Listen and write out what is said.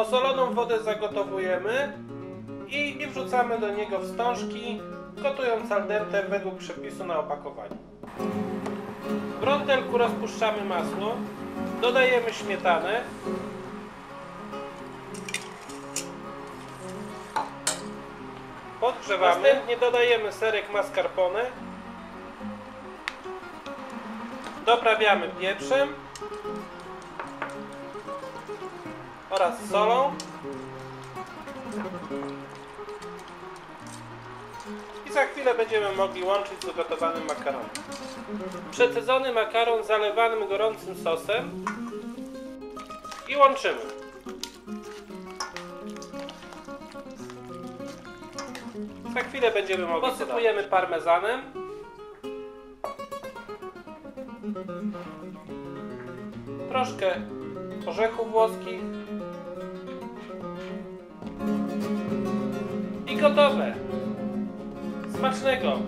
Osoloną wodę zagotowujemy i wrzucamy do niego wstążki, gotując al dente według przepisu na opakowaniu. W rondelku rozpuszczamy masło, dodajemy śmietanę, podgrzewamy, następnie dodajemy serek mascarpone, doprawiamy pieprzem oraz solą i za chwilę będziemy mogli łączyć z ugotowanym makaronem. Przecedzony makaron zalewanym gorącym sosem i łączymy. Za chwilę będziemy mogli Posypujemy parmezanem. Troszkę orzechów włoskich. Gotowe. Smacznego.